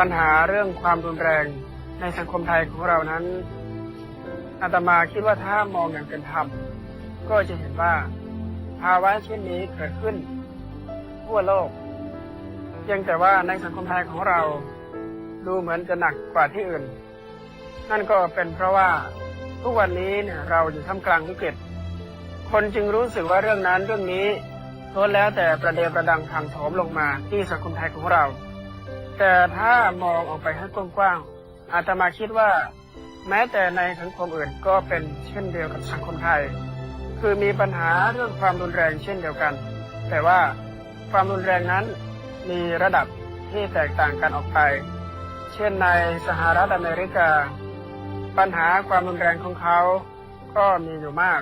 ปัญหาเรื่องความรุนแรงในสังคมไทยของเรานั้นอาตมาคิดว่าถ้ามองอย่างเป็นธรรมก็จะเห็นว่า ภาวะเช่นนี้เกิดขึ้น ทั่วโลกเพียงแต่ว่าในสังคมไทยของเรา ดูเหมือนจะหนักกว่าที่อื่น นั่นก็เป็นเพราะว่าทุกวันนี้เนี่ยเราอยู่ท่ามกลางวิกฤตคนจึงรู้สึกว่าเรื่องนั้นเรื่องนี้ล้วนแล้วแต่ประเดประดังทางโถมลงมาที่สังคมไทยของเรา แต่ถ้ามองออกไปให้กว้างๆอาตมาคิดว่า แม้แต่ในสังคมอื่นก็เป็นเช่นเดียวกับสังคมไทย คือมีปัญหาเรื่องความรุนแรงเช่นเดียวกัน แต่ว่าความรุนแรงนั้นมีระดับที่แตกต่างกันออกไป เช่นในสหรัฐอเมริกา ปัญหาความรุนแรงของเขาก็มีอยู่มาก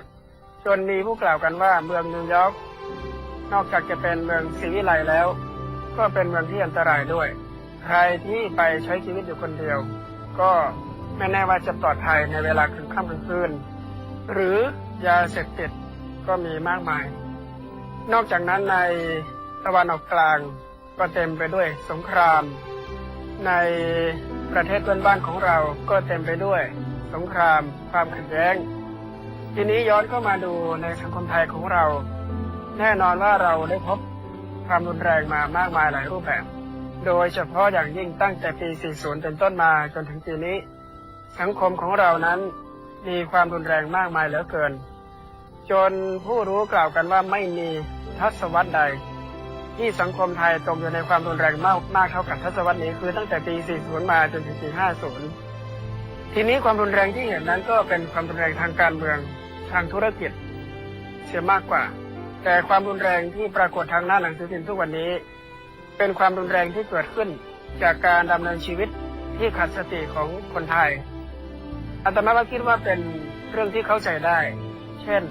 จนมีผู้กล่าวกันว่าเมืองนิวยอร์กนอกจากจะเป็นเมืองศรีวิไลแล้ว ก็เป็นเมืองที่อันตรายด้วย ใครที่ไปใช้ชีวิตอยู่คนเดียว ก็ไม่แน่ว่าจะปลอดภัยในเวลากลางค่ำกลางคืน หรือยาเสพติดก็มีมากมาย นอกจากนั้นในตะวันออกกลางก็เต็มไปด้วยสงคราม ในประเทศเพื่อนบ้านของเราก็เต็มไปด้วยสงคราม ความขัดแย้ง ทีนี้ย้อนเข้ามาดูในสังคมไทยของเรา แน่นอนว่าเราได้พบความรุนแรงมามากมายหลายรูปแบบ โดยเฉพาะอย่างยิ่งตั้งแต่ปี 40 เป็นต้นมาจนถึงปีนี้ สังคมของเรานั้นมีความรุนแรงมากมายเหลือเกิน จนผู้รู้กล่าวกันว่าไม่มีทศวรรษใด ที่สังคมไทยตกอยู่ในความรุนแรงมากมากเท่ากับทศวรรษนี้คือตั้งแต่ปี 40 มาจนถึงปี 50 ทีนี้ความรุนแรงที่เห็นนั้นก็เป็นความรุนแรงทางการเมืองทางธุรกิจเสียมากกว่า แต่ความรุนแรงที่ปรากฏทางหน้าหนังสือพิมพ์ทุกวันนี้ เป็นความรุนแรงที่เกิดขึ้นจากการดำเนินชีวิตที่ขัดสติของคนไทยอาตมาก็คิดว่าเป็นเรื่องที่เข้าใจได้ เช่น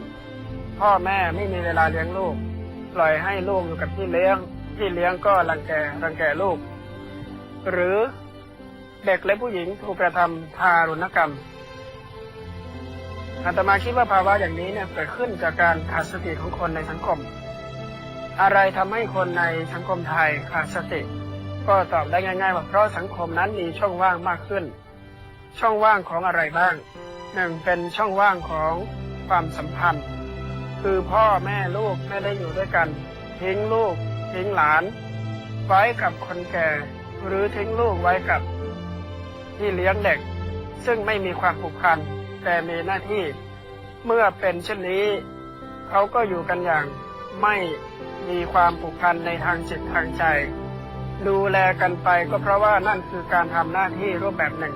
พ่อแม่ไม่มีเวลาเลี้ยงลูก ปล่อยให้ลูกอยู่กับพี่เลี้ยง พี่เลี้ยงก็รังแกรังแกลูก หรือเด็กและผู้หญิงถูกกระทำทารุณกรรมอาตมาคิดว่าภาวะอย่างนี้เนี่ยเกิดขึ้นจากการขาดสติของคนในสังคม อะไรทำให้คนในสังคมไทยขาดสติ ก็ตอบได้ง่ายๆว่าเพราะสังคมนั้นมีช่องว่างมากขึ้น ช่องว่างของอะไรบ้างหนึ่งเป็นช่องว่างของความสัมพันธ์ คือพ่อแม่ลูกไม่ได้อยู่ด้วยกันทิ้งลูกทิ้งหลาน ไว้กับคนแก่ หรือทิ้งลูกไว้กับที่เลี้ยงเด็ก ซึ่งไม่มีความผูกพันแต่มีหน้าที่ เมื่อเป็นเช่นนี้ เขาก็อยู่กันอย่าง ไม่มีความผูกพันในทางจิตทางใจ ดูแลกันไปก็เพราะว่านั่นคือการทำหน้าที่รูปแบบหนึ่ง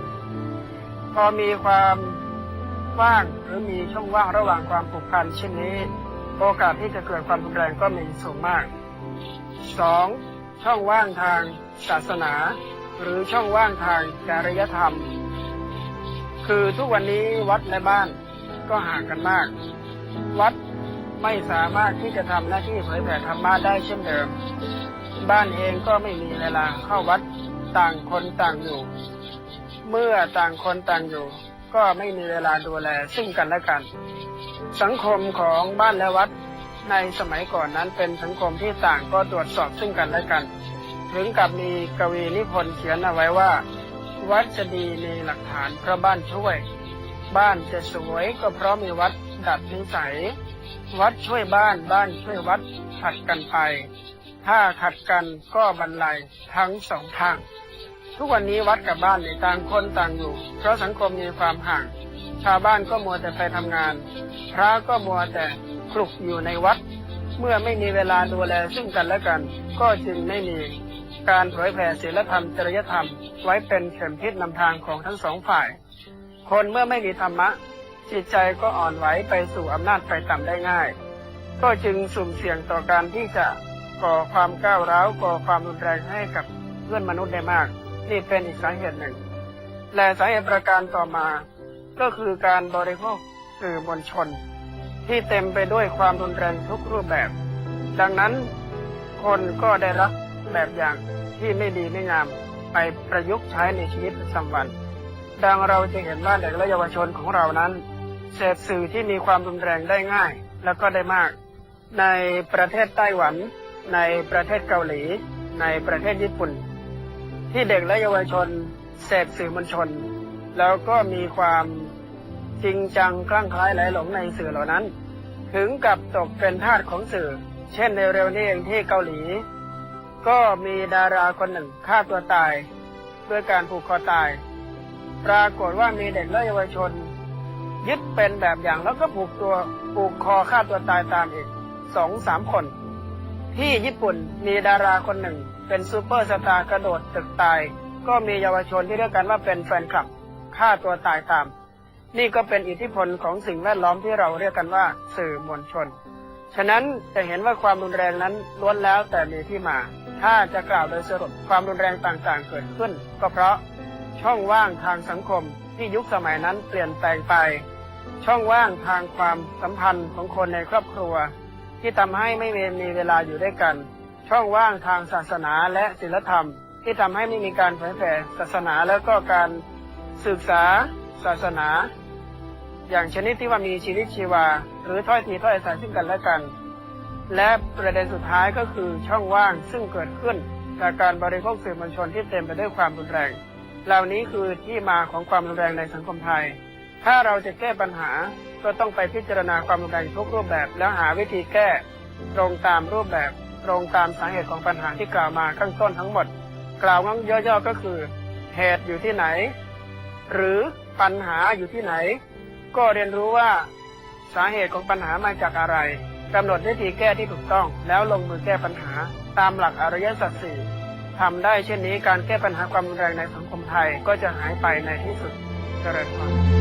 พอมีความว่างหรือมีช่องว่างระหว่างความผูกพันเช่นนี้ โอกาสที่จะเกิดความรุนแรงก็มีสูงมาก 2. ช่องว่างทางศาสนา หรือช่องว่างทางจริยธรรม คือทุกวันนี้วัดและบ้านก็ห่างกันมาก วัด ไม่สามารถที่จะทำหน้าที่เผยแผ่ธรรมะได้เช่นเดิม บ้านเองก็ไม่มีเวลาเข้าวัดต่างคนต่างอยู่ เมื่อต่างคนต่างอยู่ ก็ไม่มีเวลาดูแลซึ่งกันและกัน สังคมของบ้านและวัดในสมัยก่อนนั้นเป็นสังคมที่ต่างก็ตรวจสอบซึ่งกันและกัน ถึงกับมีกวีนิพนธ์เขียนเอาไว้ว่า วัดจะดีมีหลักฐานเพราะบ้านช่วย บ้านจะสวยก็เพราะมีวัดดัดนิสัย วัดช่วยบ้านบ้านช่วยวัดขัดกันไป ถ้าขัดกันก็บรรลัยทั้งสองทาง ทุกวันนี้วัดกับบ้านในต่างคนต่างอยู่ เพราะสังคมมีความห่าง ชาวบ้านก็มัวแต่ไปทำงาน พระก็มัวแต่คลุกอยู่ในวัด เมื่อไม่มีเวลาดูแลซึ่งกันและกัน ก็จึงไม่มีการเผยแผ่ศีลธรรมจริยธรรม ไว้เป็นเข็มทิศนำทางของทั้งสองฝ่าย คนเมื่อไม่มีธรรมะ จิตใจก็อ่อนไหวไปสู่อำนาจไฟต่ำได้ง่าย ก็จึงสุ่มเสี่ยงต่อการที่จะก่อความก้าวร้าวก่อความรุนแรงให้กับเพื่อนมนุษย์ได้มาก นี่เป็นอีกสาเหตุหนึ่ง และสาเหตุประการต่อมา ก็คือการบริโภคสื่อมวลชน ที่เต็มไปด้วยความรุนแรงทุกรูปแบบ ดังนั้นคนก็ได้รับแบบอย่างที่ไม่ดีไม่งามไปประยุกต์ใช้ในชีวิตประจำวัน ดังเราจะเห็นว่าเด็กและเยาวชนของเรานั้น เสพสื่อที่มีความรุนแรงได้ง่าย แล้วก็ได้มาก ในประเทศไต้หวัน ในประเทศเกาหลี ในประเทศญี่ปุ่น ที่เด็กและเยาวชนเสพสื่อมวลชน แล้วก็มีความจริงจังคลั่งคล้ายไหลหลงในสื่อเหล่านั้น ถึงกับตกเป็นทาสของสื่อ เช่นในเร็วนี้เองที่เกาหลี ก็มีดาราคนหนึ่งฆ่าตัวตาย ด้วยการผูกคอตาย ปรากฏว่ามีเด็กและเยาวชน ยึดเป็นแบบอย่างแล้วก็ผูกตัวผูกคอฆ่าตัวตายตามอีกสองสามคน ที่ญี่ปุ่นมีดาราคนหนึ่ง เป็นซูเปอร์สตาร์กระโดดตึกตาย ก็มีเยาวชนที่เรียกกันว่าเป็นแฟนคลับฆ่าตัวตายตาม นี่ก็เป็นอิทธิพลของสิ่งแวดล้อมที่เราเรียกกันว่าสื่อมวลชน ฉะนั้นจะเห็นว่าความรุนแรงนั้นล้วนแล้วแต่มีที่มา ถ้าจะกล่าวโดยสรุปความรุนแรงต่างๆ เกิดขึ้น ก็เพราะช่องว่างทางสังคมที่ยุคสมัยนั้นเปลี่ยนแปลงไป ช่องว่างทางความสัมพันธ์ของคนในครอบครัว ที่ทำให้ไม่มีเวลาอยู่ด้วยกัน ช่องว่างทางศาสนาและศีลธรรม ที่ทำให้ไม่มีการเผยแผ่ศาสนาแล้วก็การศึกษาศาสนา อย่างชนิดที่ว่ามีชีวิตชีวา หรือถ้อยทีถ้อยอาศัยซึ่งกันและกัน และประเด็นสุดท้ายก็คือช่องว่างซึ่งเกิดขึ้นจากการบริโภคสื่อมวลชนที่เต็มไปด้วยความรุนแรง เหล่านี้คือที่มาของความรุนแรงในสังคมไทย ถ้าเราจะแก้ปัญหาก็ต้องไปพิจารณาความรุนแรงทุกรูปแบบ แล้วหาวิธีแก้ตรงตามรูปแบบ ตรงตามสาเหตุของปัญหาที่กล่าวมาข้างต้นทั้งหมด กล่าวงั้นย่อๆก็คือ เหตุอยู่ที่ไหน หรือปัญหาอยู่ที่ไหน ก็เรียนรู้ว่าสาเหตุของปัญหามาจากอะไรกำหนดวิธีแก้ที่ถูกต้อง แล้วลงมือแก้ปัญหา ตามหลักอริยสัจสี่ทำได้เช่นนี้การแก้ปัญหาความรุนแรงในสังคมไทยก็จะหายไปในที่สุดเจริญพร